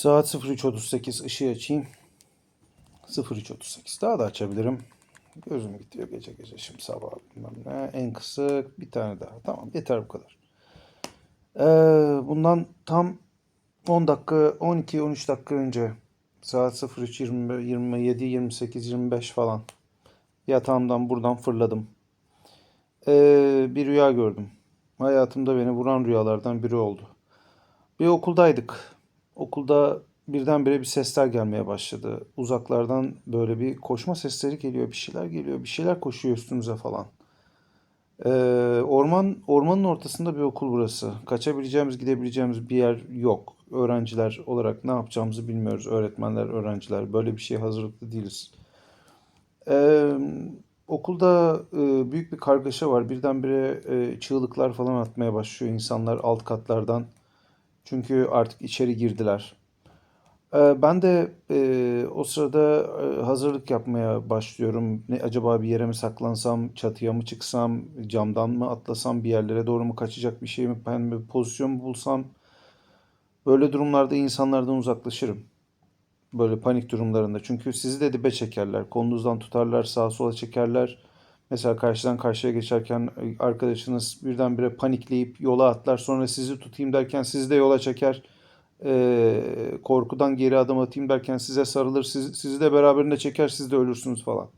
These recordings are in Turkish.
Saat 03.38 ışığı açayım. 03.38 daha da açabilirim. Gözüm gidiyor gece gece şimdi sabah bilmem ne. En kısık bir tane daha. Tamam yeter bu kadar. Ee, bundan tam 10 dakika 12-13 dakika önce saat 03 20, 27 28 25 falan yatağımdan buradan fırladım. Ee, bir rüya gördüm. Hayatımda beni vuran rüyalardan biri oldu. Bir okuldaydık. Okulda birdenbire bir sesler gelmeye başladı. Uzaklardan böyle bir koşma sesleri geliyor, bir şeyler geliyor, bir şeyler koşuyor üstümüze falan. Ee, orman ormanın ortasında bir okul burası. Kaçabileceğimiz, gidebileceğimiz bir yer yok. Öğrenciler olarak ne yapacağımızı bilmiyoruz. Öğretmenler, öğrenciler böyle bir şeye hazırlıklı değiliz. Ee, okulda e, büyük bir kargaşa var. Birdenbire e, çığlıklar falan atmaya başlıyor insanlar alt katlardan. Çünkü artık içeri girdiler. Ee, ben de e, o sırada e, hazırlık yapmaya başlıyorum. Ne acaba bir yere mi saklansam, çatıya mı çıksam, camdan mı atlasam, bir yerlere doğru mu kaçacak bir şey mi, ben bir pozisyon mu bulsam? Böyle durumlarda insanlardan uzaklaşırım. Böyle panik durumlarında. Çünkü sizi de dibe çekerler. Kolunuzdan tutarlar, sağa sola çekerler. Mesela karşıdan karşıya geçerken e, arkadaşınız birdenbire panikleyip yola atlar. Sonra sizi tutayım derken sizi de yola çeker. Ee, korkudan geri adım atayım derken size sarılır. Siz, sizi de beraberinde çeker. Siz de ölürsünüz falan.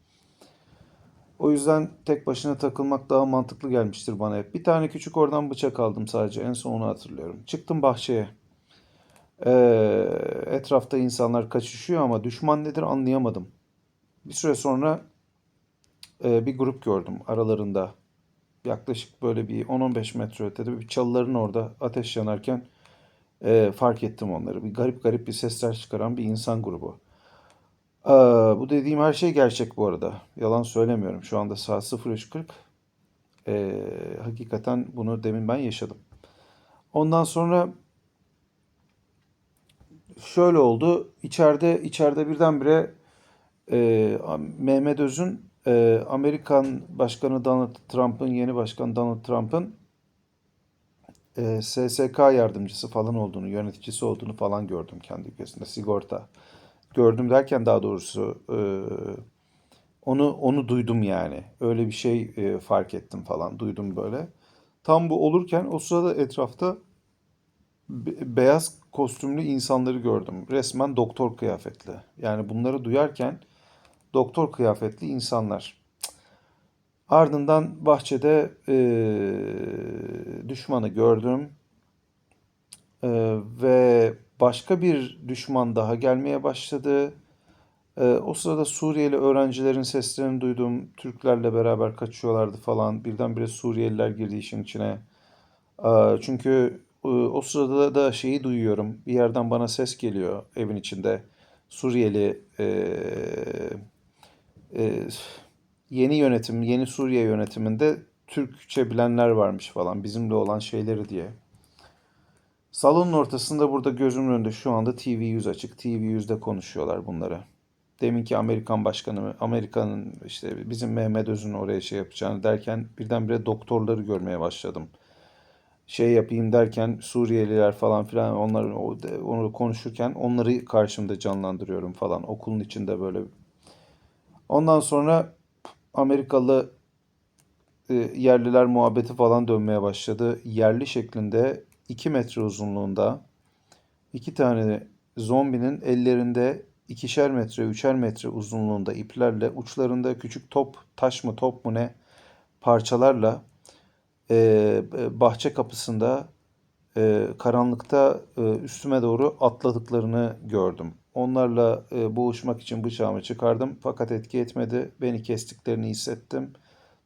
O yüzden tek başına takılmak daha mantıklı gelmiştir bana hep. Bir tane küçük oradan bıçak aldım sadece. En son onu hatırlıyorum. Çıktım bahçeye. Ee, etrafta insanlar kaçışıyor ama düşman nedir anlayamadım. Bir süre sonra e, bir grup gördüm aralarında. Yaklaşık böyle bir 10-15 metre ötede bir çalıların orada ateş yanarken e, fark ettim onları. Bir garip garip bir sesler çıkaran bir insan grubu. Aa, bu dediğim her şey gerçek bu arada. Yalan söylemiyorum. Şu anda saat 03.40. E, hakikaten bunu demin ben yaşadım. Ondan sonra şöyle oldu. İçeride içeride birdenbire e, Mehmet Öz'ün e, Amerikan Başkanı Donald Trump'ın yeni başkan Donald Trump'ın e, SSK yardımcısı falan olduğunu, yöneticisi olduğunu falan gördüm kendi ülkesinde. Sigorta. Gördüm derken daha doğrusu e, onu onu duydum yani. Öyle bir şey e, fark ettim falan. Duydum böyle. Tam bu olurken o sırada etrafta be- beyaz kostümlü insanları gördüm. Resmen doktor kıyafetli. Yani bunları duyarken doktor kıyafetli insanlar. Ardından bahçede eee, düşmanı gördüm Eee, ve başka bir düşman daha gelmeye başladı. Eee, o sırada Suriyeli öğrencilerin seslerini duydum. Türklerle beraber kaçıyorlardı falan. Birdenbire Suriyeliler girdi işin içine. Aa, çünkü e, o sırada da şeyi duyuyorum. Bir yerden bana ses geliyor evin içinde. Suriyeli e, e, yeni yönetim, yeni Suriye yönetiminde Türkçe bilenler varmış falan. Bizimle olan şeyleri diye. Salonun ortasında burada gözümün önünde şu anda TV100 açık. TV100'de konuşuyorlar bunları. Deminki Amerikan başkanı, Amerika'nın işte bizim Mehmet Öz'ün oraya şey yapacağını derken birdenbire doktorları görmeye başladım şey yapayım derken Suriyeliler falan filan onlar onu konuşurken onları karşımda canlandırıyorum falan okulun içinde böyle. Ondan sonra Amerikalı e, yerliler muhabbeti falan dönmeye başladı. Yerli şeklinde 2 metre uzunluğunda iki tane zombinin ellerinde ikişer metre, üçer metre uzunluğunda iplerle uçlarında küçük top, taş mı top mu ne parçalarla e, bahçe kapısında e, karanlıkta e, üstüme doğru atladıklarını gördüm. Onlarla e, boğuşmak için bıçağımı çıkardım fakat etki etmedi. Beni kestiklerini hissettim.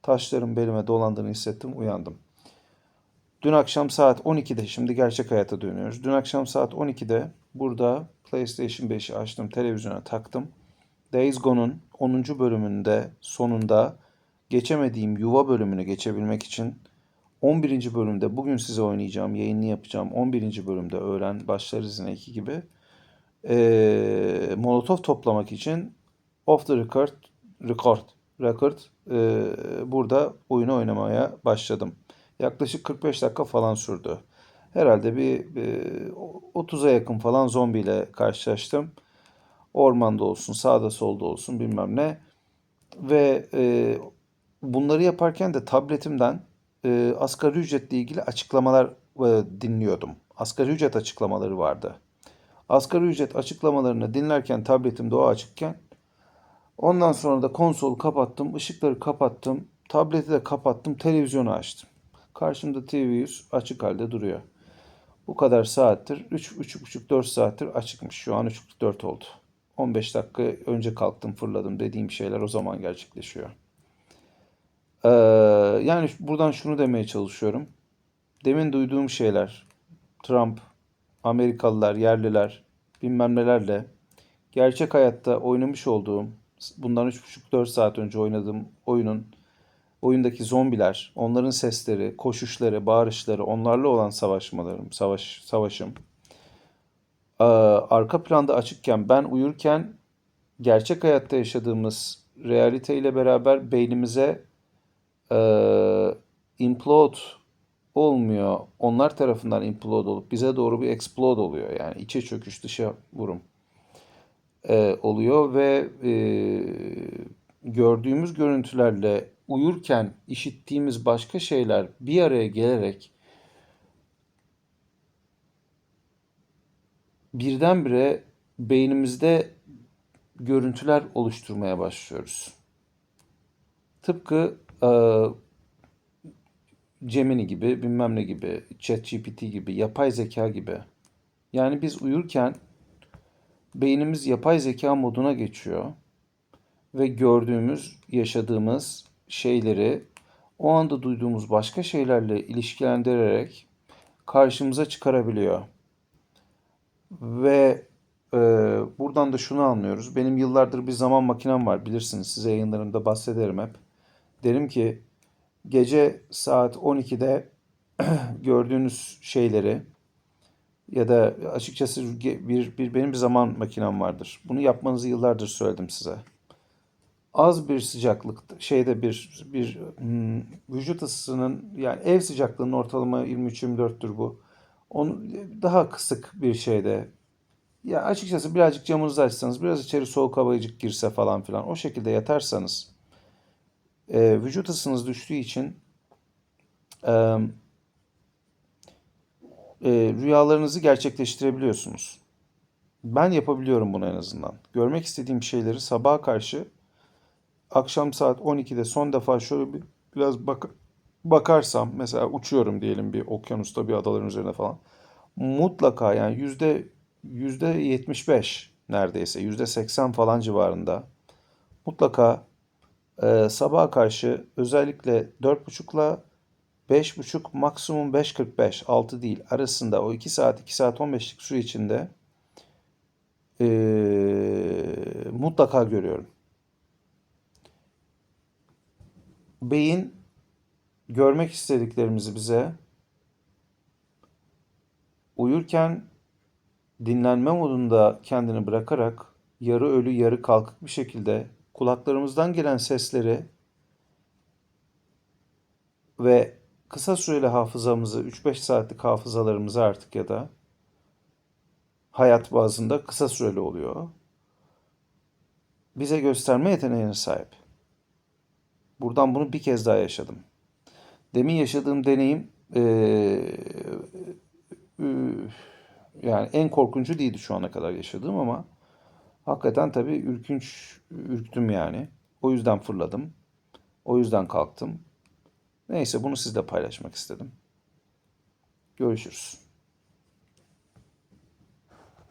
Taşların belime dolandığını hissettim, uyandım. Dün akşam saat 12'de, şimdi gerçek hayata dönüyoruz. Dün akşam saat 12'de burada PlayStation 5'i açtım, televizyona taktım. Days Gone'un 10. bölümünde sonunda geçemediğim yuva bölümünü geçebilmek için 11. bölümde bugün size oynayacağım, yayını yapacağım 11. bölümde öğlen başlarız yine 2 gibi. Ee, Molotov toplamak için off the record, record, record e, burada oyunu oynamaya başladım. Yaklaşık 45 dakika falan sürdü. Herhalde bir e, 30'a yakın falan zombiyle karşılaştım. Ormanda olsun, sağda solda olsun bilmem ne. Ve e, bunları yaparken de tabletimden e, asgari ücretle ilgili açıklamalar e, dinliyordum. Asgari ücret açıklamaları vardı. Asgari ücret açıklamalarını dinlerken tabletimde o açıkken ondan sonra da konsolu kapattım, ışıkları kapattım, tableti de kapattım, televizyonu açtım. Karşımda TV100 açık halde duruyor. Bu kadar saattir, 3 3,5 4 saattir açıkmış. Şu an 3.44 oldu. 15 dakika önce kalktım, fırladım dediğim şeyler o zaman gerçekleşiyor. Ee, yani buradan şunu demeye çalışıyorum. Demin duyduğum şeyler, Trump, Amerikalılar, yerliler, bilmem nelerle gerçek hayatta oynamış olduğum, bundan 3,5-4 saat önce oynadığım oyunun oyundaki zombiler, onların sesleri, koşuşları, bağırışları, onlarla olan savaşmalarım, savaş, savaşım. Ee, arka planda açıkken ben uyurken gerçek hayatta yaşadığımız realite ile beraber beynimize e, implode olmuyor. Onlar tarafından implode olup bize doğru bir explode oluyor. Yani içe çöküş, dışa vurum e, oluyor ve e, gördüğümüz görüntülerle uyurken işittiğimiz başka şeyler bir araya gelerek birdenbire beynimizde görüntüler oluşturmaya başlıyoruz. Tıpkı e, Gemini gibi, bilmem ne gibi, ChatGPT gibi, yapay zeka gibi. Yani biz uyurken beynimiz yapay zeka moduna geçiyor ve gördüğümüz, yaşadığımız şeyleri o anda duyduğumuz başka şeylerle ilişkilendirerek karşımıza çıkarabiliyor. Ve e, buradan da şunu anlıyoruz. Benim yıllardır bir zaman makinem var bilirsiniz. Size yayınlarımda bahsederim hep. Derim ki gece saat 12'de gördüğünüz şeyleri ya da açıkçası bir, bir benim bir zaman makinem vardır. Bunu yapmanızı yıllardır söyledim size. Az bir sıcaklık şeyde bir bir hmm, vücut ısısının yani ev sıcaklığının ortalama 23-24'tür bu. Onu daha kısık bir şeyde ya açıkçası birazcık camınızı açsanız biraz içeri soğuk havacık girse falan filan o şekilde yatarsanız e, vücut ısınız düştüğü için e, e, rüyalarınızı gerçekleştirebiliyorsunuz. Ben yapabiliyorum bunu en azından. Görmek istediğim şeyleri sabaha karşı akşam saat 12'de son defa şöyle bir biraz bak bakarsam mesela uçuyorum diyelim bir okyanusta bir adaların üzerine falan mutlaka yani yüzde yüzde 75 neredeyse yüzde 80 falan civarında mutlaka e, sabaha karşı özellikle 4.30'la 5.30 maksimum 5.45 6 değil arasında o 2 saat 2 saat 15'lik süre içinde e, mutlaka görüyorum. Beyin görmek istediklerimizi bize uyurken dinlenme modunda kendini bırakarak yarı ölü yarı kalkık bir şekilde kulaklarımızdan gelen sesleri ve kısa süreli hafızamızı 3-5 saatlik hafızalarımızı artık ya da hayat bazında kısa süreli oluyor. Bize gösterme yeteneğine sahip. Buradan bunu bir kez daha yaşadım. Demin yaşadığım deneyim ee, yani en korkuncu değildi şu ana kadar yaşadığım ama hakikaten tabii ürkünç, ürktüm yani. O yüzden fırladım. O yüzden kalktım. Neyse bunu sizle paylaşmak istedim. Görüşürüz.